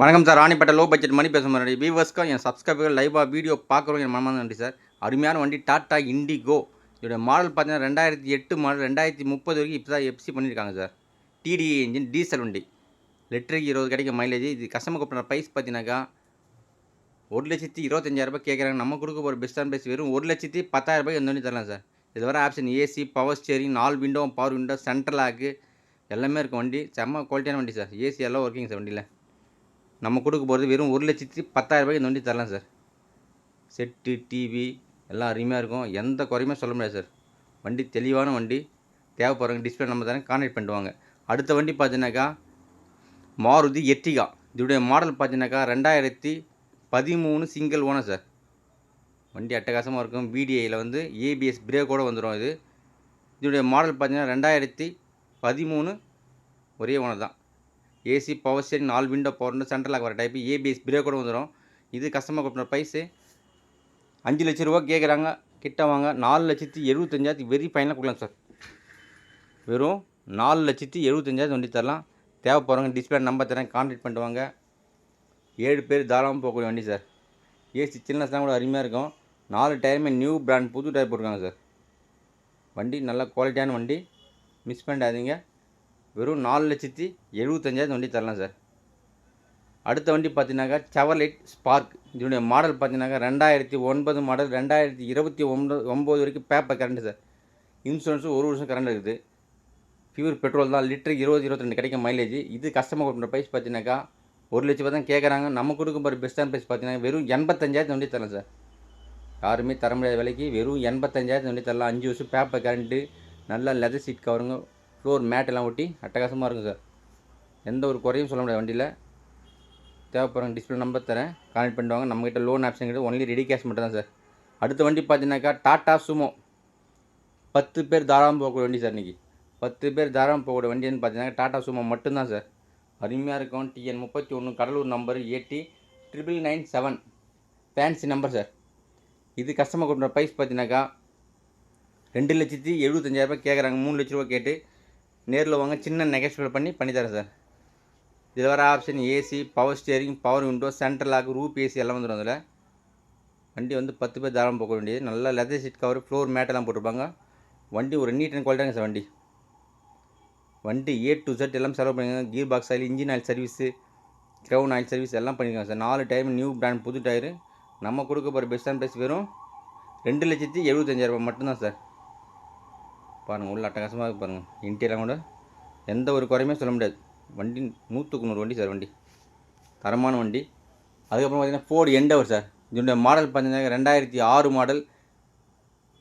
வணக்கம் sir. Ranipet low budget மணி பேச மாதிரி வியூவர்ஸ்க்கும் என் சப்ஸ்கிரைபர்கள் லைவாக வீடியோ பார்க்குறோம் என் மனமான நன்றி சார். அருமையான வண்டி டாட்டா இண்டிகோ இதோட மாடல் பார்த்தீங்கன்னா ரெண்டாயிரத்தி எட்டு மாடல் ரெண்டாயிரத்தி முப்பது வரைக்கும் இப்போ தான் எஃப்சி பண்ணியிருக்காங்க சார். டிடிஏ இன்ஜின் டீசல் வண்டி. லிட்டருக்கு இருபது கிடைக்கும் மைலேஜ் இது கஸ்டமர் கூப்பிட்ற ப்ரைஸ் பார்த்தீங்கன்னாக்கா ஒரு லட்சத்தி இருபத்தஞ்சாயிரரூபா கேட்குறாங்க. நம்ம கொடுக்க போகிற பெஸ்ட்டான ப்ரைஸ் வெறும் ஒரு லட்சத்தி பத்தாயிரம் ரூபாய் எந்த வண்டி தரலாம் சார். இது வர ஆப்ஷன் ஏசி பவர் ஸ்டேரிங் நாலு விண்டோ பவர் விண்டோ சென்ட்ரல் ஆக்கு எல்லாமே இருக்கும் வண்டி. செம்ம குவாலிட்டியான வண்டி சார். ஏசி எல்லாம் ஒர்க்கிங் சார் வண்டியில். நம்ம கொடுக்க போகிறது வெறும் ஒரு லட்சத்தி பத்தாயிரம் ரூபாய்க்கு வண்டி தரலாம் சார். செட்டு டிவி எல்லாம் அருமையாக இருக்கும். எந்த குறையுமே சொல்ல முடியாது சார். வண்டி தெளிவான வண்டி தேவைப்படுறவங்க டிஸ்பிளே நம்ம தானே கான்டெக்ட் பண்ணுவாங்க. அடுத்த வண்டி பார்த்தீங்கன்னாக்கா மாருதி எட்டிகா இதோடைய மாடல் பார்த்தீங்கன்னாக்கா ரெண்டாயிரத்தி பதிமூணு சிங்கிள் ஓனர் சார். வண்டி அட்டகாசமாக இருக்கும். பிடிஐயில் வந்து ஏபிஎஸ் பிரேக்கோடு வந்துடும் இது. இதோடைய மாடல் பார்த்தீங்கன்னா ரெண்டாயிரத்தி பதிமூணு ஒரே ஓனர் தான். ஏசி பவர் ஸ்டேரிங் நாலு விண்டோ பவர் சென்ட்ரலாக வர டைப்பு ஏபிஎஸ் பிரேக்கோடு வந்துடும் இது கஸ்டமர் கொடுக்குற ப்ரைஸு அஞ்சு லட்ச ரூபா கேட்குறாங்க கிட்ட வாங்க. நாலு லட்சத்தி எழுபத்தஞ்சாயிரத்து வெரி ஃபைனலாக கொடுக்கலாம் சார் வெறும் நாலு லட்சத்தி எழுபத்தஞ்சாயிரத்து வண்டி தரலாம். தேவைப்படுறவங்க டிஸ்பிளே நம்பர் தரேன் கான்டாக்ட் பண்ணிட்டு வாங்க. ஏழு பேர் தாராளமாக போகக்கூடிய வண்டி சார் ஏசி சின்னஸ்லாம் கூட அருமையாக இருக்கும். நாலு டயருமே நியூ பிராண்ட் புது டயர் போட்டிருக்காங்க சார் வண்டி நல்ல குவாலிட்டியான வண்டி. மிஸ் பண்ணிடாதீங்க. வெறும் நாலு லட்சத்தி எழுபத்தஞ்சாயிரத்து வண்டி தரலாம் சார். அடுத்த வண்டி பார்த்தீங்கன்னாக்கா செவர்லைட் ஸ்பார்க் இதனுடைய மாடல் பார்த்தீங்கன்னாக்கா ரெண்டாயிரத்தி ஒன்பது மாடல் ரெண்டாயிரத்தி இருபத்தி ஒன்பது ஒம்பது வரைக்கும் பேப்பர் கரண்ட் சார். இன்சூரன்ஸும் ஒரு வருஷம் கரண்ட் இருக்குது. பியூர் பெட்ரோல் தான் லிட்டருக்கு இருபது இருபத்தி கிடைக்கும் மைலேஜ் இது கஸ்டமர் கொடுக்குற ப்ரைஸ் பார்த்தீங்கன்னாக்கா ஒரு லட்ச ரூபா தான் கேட்குறாங்க நம்ம கொடுக்க பிற பெஸ்ட்டான ப்ரைஸ் பார்த்தீங்கன்னா வெறும் எண்பத்தஞ்சாயிரத்து வண்டி தரலாம் சார். யாருமே தர முடியாத விலைக்கு வெறும் எண்பத்தஞ்சாயிரத்து வண்டி தரலாம். அஞ்சு வருஷம் பேப்பர் கரண்ட்டு நல்ல லெதர் சீட் கவருங்க ஃப்ளோர் மேட்டெல்லாம் ஒட்டி அட்டகாசமாக இருக்கும் சார் எந்த ஒரு குறையும் சொல்ல முடியாது வண்டியில். தேவைப்படுறவங்க டிஸ்பிளே நம்பர் தரேன். கான்டெக்ட் பண்ணுவாங்க நம்மகிட்ட லோன் ஆப்ஷன் கிடையாது. ஒன்லி ரெடி கேஷ் மட்டும் தான் சார் அடுத்த வண்டி பார்த்தீங்கன்னாக்கா டாட்டா சுமோ பத்து பேர் தாராளம் போகக்கூடிய வண்டி சார் இன்றைக்கி பத்து பேர் தாராளம் போகக்கூடிய வண்டின்னு பார்த்தீங்கன்னா டாட்டா சுமோ மட்டும்தான் சார் அருமையாக இருக்கும். டிஎன் முப்பத்தி ஒன்று Cuddalore number AD triple nine seven fancy number sir இது கஸ்டமர் கொடுக்குற ப்ரைஸ் பார்த்தீங்கன்னாக்கா ரெண்டு லட்சத்தி எழுபத்தஞ்சாயிரரூபா கேட்குறாங்க மூணு லட்ச ரூபா கேட்டு நேரில் வாங்க சின்ன நெகஸ்டிவ் பண்ணி பண்ணித்தரேன் சார். இதில் வர option AC power steering power window central lock roof AC எல்லாம் வந்துடும் அதில். வண்டி வந்து பத்து பேர் தாராளம் போக வேண்டியது. நல்ல லெதர் சீட் கவர் ஃப்ளோர் மேட்டெல்லாம் போட்டிருப்பாங்க. வண்டி ஒரு நீட் அண்ட் குவாலிட்டாங்க சார் வண்டி. வண்டி ஏ டு செட் எல்லாம் செலவு பண்ணியிருக்காங்க gear box oil engine oil service crown oil service எல்லாம் பண்ணியிருக்காங்க சார். நாலு டைம் நியூ பிராண்ட் புது டயரு நம்ம கொடுக்க போகிற பெஸ்ட்டான ப்ரைஸ் வெறும் ரெண்டு லட்சத்தி எழுபத்தஞ்சாயிரரூபா மட்டும்தான் சார். பாருங்கள் உள்ள அட்டகாசமாக இருக்குது பாருங்கள் இன்டீரியலாம் கூட எந்த ஒரு குறையுமே சொல்ல முடியாது. வண்டி நூற்றுக்கு நூறு வண்டி சார் வண்டி. தரமான வண்டி. அதுக்கப்புறம் பார்த்தீங்கன்னா ஃபோர்டு எண்டவர் சார். இதனுடைய மாடல் பார்த்தீங்கன்னா ரெண்டாயிரத்தி ஆறு மாடல்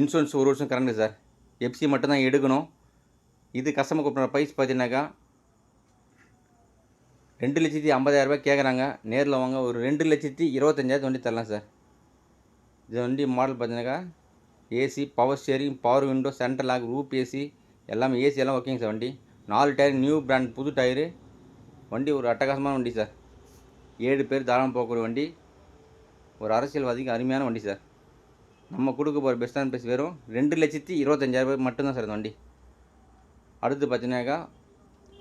இன்சூரன்ஸ் ஒரு வருஷம் கரண்ட் சார். எஃப்சி மட்டும்தான் எடுக்கணும். இது கஸ்டமர் கூப்பிட்ற ப்ரைஸ் பார்த்தீங்கன்னாக்கா ரெண்டு லட்சத்தி ஐம்பதாயிரரூபா கேட்குறாங்க நேரில் வாங்க ஒரு ரெண்டு லட்சத்தி இருபத்தஞ்சாயிரத்து வண்டி தரலாம் சார். இது வண்டி மாடல் பார்த்தீங்கன்னாக்கா AC power steering power window central lock roof AC எல்லாமே ஏசி எல்லாம் ஓகேங்க சார் வண்டி. நாலு டயர் நியூ பிராண்ட் புது டயரு வண்டி ஒரு அட்டகாசமான வண்டி சார் ஏழு பேர் தாராளம் போகக்கூடிய வண்டி. ஒரு அரசியல்வாதிக்கு அருமையான வண்டி சார் நம்ம கொடுக்க போகிற பெஸ்ட்டான ப்ரைஸ் வெறும் ரெண்டு லட்சத்தி இருபத்தஞ்சாயிரம் ரூபாய் மட்டும்தான் சார் இந்த வண்டி. அடுத்து பார்த்தீங்கன்னாக்கா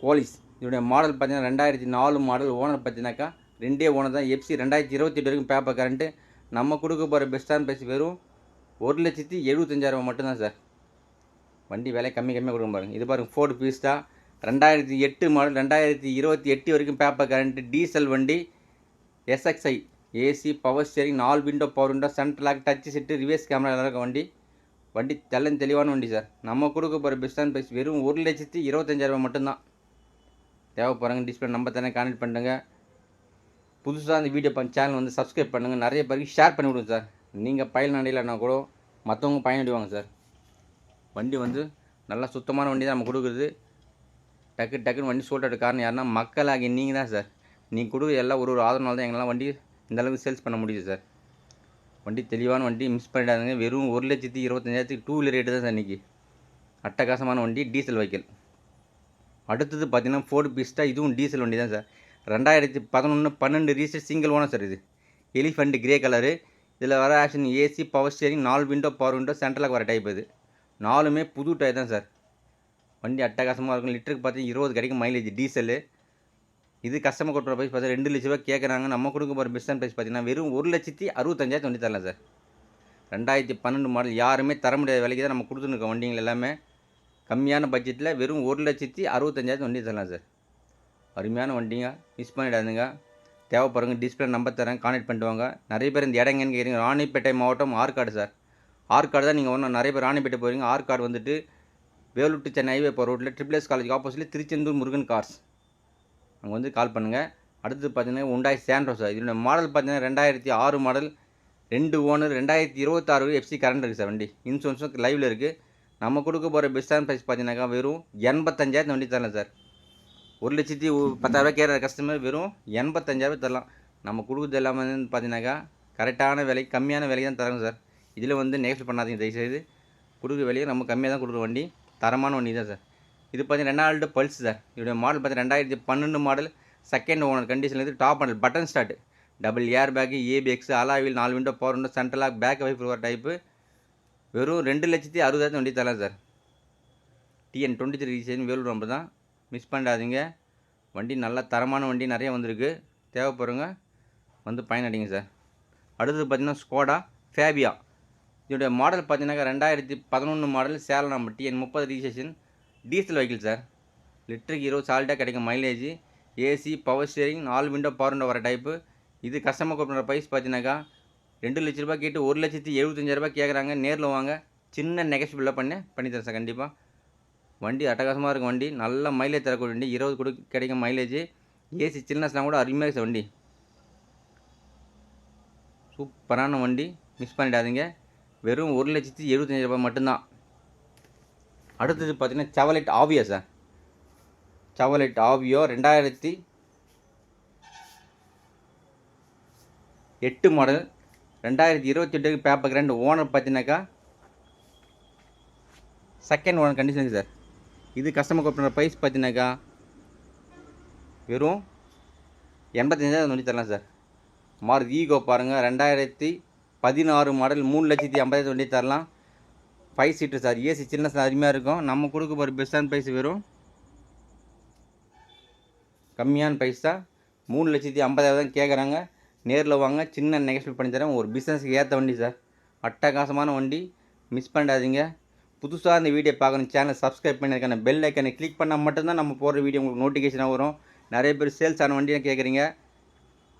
கோலிஸ் இதோடைய மாடல் பார்த்தீங்கன்னா ரெண்டாயிரத்தி நாலு மாடல் ஓனர் பார்த்தீங்கன்னாக்கா ரெண்டே ஓனர் தான். எஃப்சி ரெண்டாயிரத்தி இருபத்தி எட்டு வரைக்கும் பேப்பர் கரண்ட்டு நம்ம கொடுக்க போகிற பெஸ்ட்டான ப்ரைஸ் வெறும் ஒரு லட்சத்தி எழுபத்தஞ்சாயிரம் மட்டும்தான் சார். வண்டி விலை கம்மி கம்மியாக கொடுக்க பாருங்கள் இது பாருங்கள் ஃபோர்டு பீஸ்டா ரெண்டாயிரத்தி எட்டு மாடல் ரெண்டாயிரத்தி இருபத்தி எட்டு வரைக்கும் பேப்பர் கரண்ட்டு டீசல் வண்டி. எஸ்எக்ஸ்ஐ ஏசி பவர் ஸ்டேரிங் நாலு window power window central lock touch set reverse camera எல்லாம் இருக்க வண்டி. வண்டி தெல்லம் தெளிவான வண்டி சார். நம்ம கொடுக்க போகிற பெஸ்ட்டான ப்ரைஸ் வெறும் ஒரு லட்சத்தி இருபத்தஞ்சாயிரம் மட்டும்தான். தேவைப்படுறாங்க டிஸ்பிளே நம்பர் தானே கான்டெக்ட் பண்ணுங்க. புதுசாக அந்த வீடியோ சேனல் வந்து சப்ஸ்கிரைப் பண்ணுங்கள் நிறைய பேருக்கு ஷேர் பண்ணி விடுங்க சார். நீங்கள் பயன் நடையிலனா கூட மற்றவங்க பயனடைவாங்க சார். வண்டி வந்து நல்லா சுத்தமான வண்டி தான் நம்ம கொடுக்குறது. டக்கு டக்குன்னு வண்டி சொல்கிற காரணம் யாருன்னா மக்களாகி நீங்கள் தான் சார். நீங்கள் கொடுக்குற எல்லாம் ஒரு ஒரு ஆதரனால தான் எங்களால் வண்டி இந்தளவுக்கு சேல்ஸ் பண்ண முடியுது சார். வண்டி தெளிவான வண்டி மிஸ் பண்ணிடாதுங்க. வெறும் ஒரு லட்சத்தி இருபத்தஞ்சாயிரத்துக்கு டூ வீலர் ரேட்டு தான் சார் இன்றைக்கி அட்டகாசமான வண்டி டீசல் வைக்கல் அடுத்தது பார்த்தீங்கன்னா ஃபோர்டு பிஸ்டா இதுவும் டீசல் வண்டி தான் சார். ரெண்டாயிரத்தி பதினொன்று பன்னெண்டு ரீசர் சிங்கிள் ஓனர் சார் இது. எலிஃபண்ட் கிரே கலரு இதில் வர ஆக்ஷன் ஏசி பவர் ஸ்டியரிங் நாலு விண்டோ பவர் விண்டோ சென்ட்ரலாக வர டைப் இது. நாலுமே புது டயர் தான் சார் வண்டி அட்டகாசமாக இருக்கும். லிட்டருக்கு பார்த்தீங்கன்னா இருபது கிடைக்கும் மைலேஜ் டீசலு இது கஸ்டமர் கொடுக்குற ப்ரைஸ் பார்த்தா ரெண்டு லட்ச ரூபா கேட்குறாங்க நம்ம கொடுக்க போகிற பெஸ்ட் ப்ரைஸ் பார்த்தீங்கன்னா வெறும் ஒரு லட்சத்தி அறுபத்தஞ்சாயிரத்து வண்டி தரலாம் சார் ரெண்டாயிரத்தி பன்னெண்டு மாடல் யாருமே தர முடியாத விலைக்கு தான் நம்ம கொடுத்துருக்கோம் வண்டிங்கள் எல்லாமே. கம்மியான பட்ஜெட்டில் வெறும் ஒரு லட்சத்தி அறுபத்தஞ்சாயிரத்து வண்டி தரலாம் சார் அருமையான வண்டிங்க. மிஸ் பண்ணிடாதுங்க. தேவைப்படுறவங்க டிஸ்பிளே நம்பர் தரேன் கான்டெக்ட் பண்ணிட்டு வாங்க. நிறைய பேர் இந்த இடங்கன்னு கேட்குறீங்க ராணிப்பேட்டை மாவட்டம் ஆற்காடு சார். ஆற்காடு தான் நீங்கள் ஒன்றும் நிறைய பேர் ராணிப்பேட்டை போகிறீங்க ஆற்காடு வந்துட்டு வேலூர் டு சென்னை ஹைவே போகிற ரோட்டில் ட்ரிபிள்எஸ் காலேஜ் ஆப்போசிட்டில் திருச்செந்தூர் முருகன் கார்ஸ் அங்கே வந்து கால் பண்ணுங்கள் அடுத்து பார்த்தீங்கன்னா உண்டாய் சேண்ட்ரோ சார் இதோட மாடல் பார்த்தீங்கன்னா ரெண்டாயிரத்தி ஆறு மாடல் ரெண்டு ஓனர் ரெண்டாயிரத்தி இருபத்தாறு எஃப்சி கரண்ட் இருக்குது சார் வண்டி. இன்சூரன்ஸும் லைவில் இருக்குது நம்ம கொடுக்க போகிற பெஸ்ட்டான ப்ரைஸ் பார்த்தீங்கன்னாக்கா வெறும் எண்பத்தஞ்சாயிரத்து வண்டி தரலாம் சார். ஒரு லட்சத்தி பத்தாயிரரூபா கேட்குற கஸ்டமர் வெறும் எண்பத்தஞ்சாயிரம் தரலாம். நம்ம கொடுக்குறது எல்லாமே வந்து பார்த்தீங்கன்னாக்கா கரெக்டான விலை கம்மியான விலைக்கு தான் தரோம் சார். இதில் வந்து நெகட்டிவ் பண்ணாதீங்க தயவுசெய்து. கொடுக்குற விலையை நம்ம கம்மியாக தான் கொடுக்குற வண்டி தரமான வண்டி தான் சார். இது பார்த்தீங்கன்னா ரெண்டாவது பல்ஸ் சார். இதோட மாடல் பார்த்தீங்கன்னா ரெண்டாயிரத்தி பன்னெண்டு model second owner கண்டிஷன்லேருந்து top model button start double air bag ABX அலாவில் நாலு விண்டோ பவர் விண்டோ சென்ட்ரலாக பேக் வைஃப் டைப்பு வெறும் ரெண்டு லட்சத்தி அறுபதாயிரத்து வண்டி தரலாம் sir. TN twenty three registration Vellore number தான். மிஸ் பண்ணிடாதீங்க வண்டி நல்ல தரமான வண்டி நிறைய வந்திருக்கு. தேவைப்படுறவங்க வந்து பயனடைங்க சார். அடுத்தது பார்த்தீங்கன்னா ஸ்கோடா ஃபேபியா இதோடைய மாடல் பார்த்தீங்கன்னாக்கா ரெண்டாயிரத்தி பதினொன்று மாடல் சேலம் நம்ம டிஎன் முப்பது ரிஜிஸ்ட்ரேஷன் டீசல் வெஹிக்கிள் சார். லிட்டருக்கு இருபது சால்ட்டாக கிடைக்கும் மைலேஜ் ஏசி பவர் ஸ்டியரிங் நாலு விண்டோ பவர் விண்டோ வர டைப்பு இது கஸ்டமர் கொடுக்குற ப்ரைஸ் பார்த்தீங்கன்னாக்கா ரெண்டு லட்ச ரூபா கேட்டு ஒரு லட்சத்தி எழுபத்தஞ்சாயிரரூபா கேட்குறாங்க நேரில் வாங்க. சின்ன நெகஸ்பிளாக பண்ணி. பண்ணித்தரேன் சார் கண்டிப்பாக வண்டி அட்டகாசமாக இருக்கும் வண்டி. நல்ல மைலேஜ் தரக்கூடிய வண்டி. இருபது கொடு கிடைக்கும் மைலேஜ் ஏசி சில்னஸ்லாம் கூட அருமையாக இருக்கு வண்டி. சூப்பரான வண்டி. மிஸ் பண்ணிடாதீங்க. வெறும் ஒரு லட்சத்தி எழுபத்தஞ்சி ரூபாய் மட்டும்தான். அடுத்தது பார்த்தீங்கன்னா செவலெட் ஆவியா சார் செவலெட் ஆவியோ ரெண்டாயிரத்தி எட்டு மாடல் ரெண்டாயிரத்தி இருபத்தி எட்டுக்கு பேப்பர் கிராண்ட் ஓனர் பார்த்தீங்கன்னாக்கா செகண்ட் ஓனர் கண்டிஷன் சார் இது கஸ்டமர் கொடுக்குற ப்ரைஸ் பார்த்தீங்கன்னாக்கா வெறும் எண்பத்தஞ்சாயிரம் வண்டி தரலாம் சார். மாறு ஈகோ பாருங்கள் ரெண்டாயிரத்தி பதினாறு மாடல் மூணு லட்சத்தி ஐம்பதாயிரத்து வண்டி தரலாம். Five seat sir AC chillness அருமையாக இருக்கும். நம்ம கொடுக்க போகிற பெஸ்ட்டான ப்ரைஸ் வெறும் கம்மியான ப்ரைஸ் தான். மூணு லட்சத்தி ஐம்பதாயிரம் தான் கேட்குறாங்க நேரில் வாங்க சின்ன நெகஸ்ட் பண்ணி தரேன். ஒரு பிஸ்னஸ்க்கு ஏற்ற வண்டி சார். அட்டகாசமான வண்டி. மிஸ் பண்ணிடாதீங்க புதுசாக இந்த வீடியோ பார்க்கணும் சேனலை சப்ஸ்கிரைப் பண்ணியிருக்கான பெல் ஐக்கனை கிளிக் பண்ணால் மட்டும்தான் நம்ம போடுற வீடியோ உங்களுக்கு நோட்டிஃபிகேஷனாக வரும். நிறைய பேர் சேல்ஸ் ஆன வண்டியை கேட்குறீங்க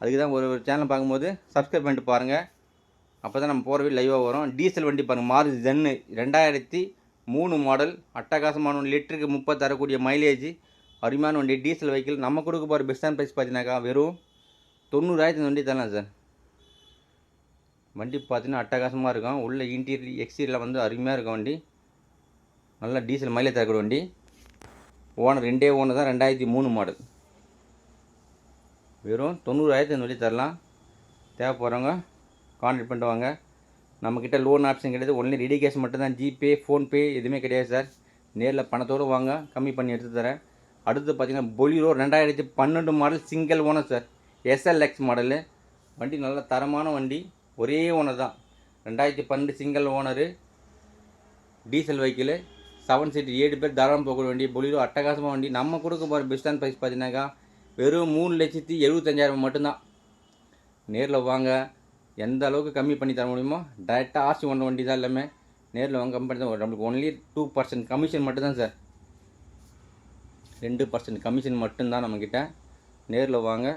அதுக்கு தான் ஒரு ஒரு சேனல் பார்க்கும்போது சப்ஸ்கிரைப் பண்ணிட்டு பாருங்கள் அப்போ தான் நம்ம போகிற வீடு லைவாக வரும். டீசல் வண்டி பாருங்கள் மாறு ஜென்னு ரெண்டாயிரத்தி மூணு மாடல் அட்டகாசமான ஒன்று லிட்டருக்கு முப்பது தரக்கூடிய மைலேஜ் அருமையான வண்டி டீசல் வெஹிக்கிள் நம்ம கொடுக்க போகிற பெஸ்ட்டான ப்ரைஸ் பார்த்தீங்கன்னாக்கா வெறும் தொண்ணூறாயிரத்து வண்டி தரலாம் சார் வண்டி பார்த்தீங்கன்னா அட்டகாசமாக இருக்கும். உள்ள இன்டீரியர் எக்ஸ்டீரியரில் வந்து அருமையாக இருக்கும் வண்டி. நல்ல டீசல் மைலேஜ் தரக்கூடிய வண்டி. ஓனர் ரெண்டே ஓனர் தான் ரெண்டாயிரத்தி மூணு மாடல் வெறும் தொண்ணூறாயிரத்து இந்த வண்டி தரலாம். தேவைப்படுறவங்க கான்டாக்ட் பண்ணிட்டு வாங்க. நம்மக்கிட்ட லோன் ஆப்ஷன் கிடையாது. ஒன்லி ரெடி கேஷ் மட்டும்தான். ஜிபே ஃபோன்பே எதுவுமே கிடையாது சார். நேரில் பணத்தோடு வாங்க கம்மி பண்ணி எடுத்து தரேன். அடுத்து பார்த்தீங்கன்னா பொலிரோ ரெண்டாயிரத்தி பன்னெண்டு model single owner sir. SLX model வண்டி நல்ல தரமான வண்டி. ஒரே ஓனர் தான். ரெண்டாயிரத்தி பன்னெண்டு single owner diesel vehicle seven seat ஏழு பேர் தாராளம் போக வண்டி பொலிரோ அட்டகாசமாக வண்டி நம்ம கொடுக்க போகிற பெஸ்டான ப்ரைஸ் பார்த்தீங்கன்னாக்கா வெறும் மூணு லட்சத்தி எழுபத்தஞ்சாயிரம் மட்டும்தான். நேரில் வாங்க. எந்த அளவுக்கு கம்மி பண்ணி தர முடியுமோ டேரெக்டாக ஆர்சி ஒன்ற வண்டி தான் எல்லாமே. நேரில் வாங்க கம்மி பண்ணி தான். நம்மளுக்கு ஒன்லி டூ பர்சன்ட் கமிஷன் மட்டும்தான் சார் ரெண்டு பர்சன்ட் கமிஷன் மட்டும்தான் நம்மக்கிட்ட நேரில் வாங்க.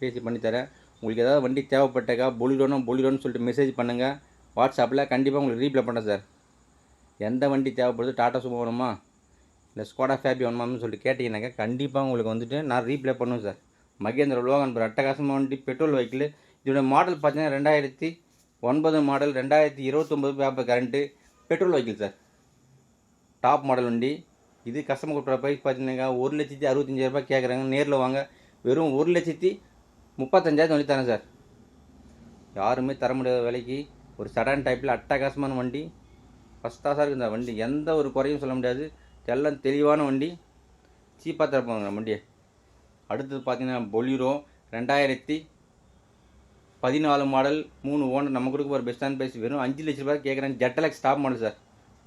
பேசி பண்ணித்தரேன் உங்களுக்கு ஏதாவது வண்டி தேவைப்பட்டக்கா பொலிடோனோ பொலிடோன்னு சொல்லிட்டு மெசேஜ் பண்ணுங்கள் வாட்ஸ்அப்பில் கண்டிப்பாக உங்களுக்கு ரீப்ளை பண்ணுறேன் சார் எந்த வண்டி தேவைப்படுது டாடா சுமோ வேணுமா? இல்லை ஸ்கோடா ஃபேபி வேணுமான்னு சொல்லிட்டு கேட்டிங்கனாக்கா கண்டிப்பாக உங்களுக்கு வந்துட்டு நான் ரீப்ளே பண்ணுவேன் சார் மகேந்திர லோகன் ஒரு அட்டகாசமாக வண்டி பெட்ரோல் வெஹிக்கிள் இதோட மாடல் பார்த்தீங்கன்னா ரெண்டாயிரத்தி ஒன்பது மாடல் ரெண்டாயிரத்தி இருபத்தொம்பது paper current petrol vehicle sir top model வண்டி. இது கஸ்டமர் கொடுக்குற ப்ரைஸ் பார்த்தீங்கன்னா ஒரு லட்சத்தி அறுபத்தஞ்சாயிரரூபா கேட்குறாங்க நேரில் வாங்க. வெறும் ஒரு லட்சத்தி முப்பத்தஞ்சாயிரம் வண்டி தரேன் சார் யாருமே தர முடியாத விலைக்கு ஒரு சடன் டைப்பில் அட்டகாசமான வண்டி. ஃபஸ்ட் கிளாஸாக இருக்குது இந்த வண்டி எந்த ஒரு குறையும் சொல்ல முடியாது. எல்லாம் தெளிவான வண்டி. சீப்பாக தரப்போங்க நம்ம வண்டியை. அடுத்தது பார்த்தீங்கன்னா பொலிரோ ரெண்டாயிரத்தி பதினாலு மாடல் மூணு ஓனர் நம்ம கொடுக்க ஒரு பெஸ்டான ப்ரைஸ் வெறும் அஞ்சு லட்ச ரூபாய் கேட்குறேன் ஜெட்டலக்ஸ் டாப் மாடல் சார்.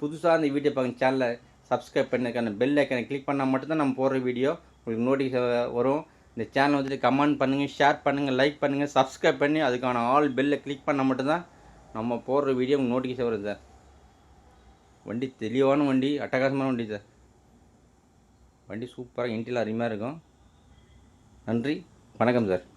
புதுசாக அந்த வீடியோ பார்க்க சேனலை சப்ஸ்கிரைப் பண்ணிருக்கான பெல் ஐக்கனை கிளிக் பண்ணால் மட்டும்தான் நம்ம போடுற வீடியோ உங்களுக்கு நோட்டிஃபிகேஷன் வரும். இந்த சேனல் வந்துட்டு கமெண்ட் பண்ணுங்கள் ஷேர் பண்ணுங்கள் லைக் பண்ணுங்கள் சப்ஸ்கிரைப் பண்ணி அதுக்கான ஆல் பெல்லை கிளிக் பண்ணால் மட்டும்தான் நம்ம போடுற வீடியோ உங்களுக்கு நோட்டிஃபிகேஷன் வரும் சார். வண்டி தெளிவான வண்டி அட்டகாசமான வண்டி சார். வண்டி சூப்பராக இன்டீரியல் அருமையாக இருக்கும். நன்றி வணக்கம் சார்.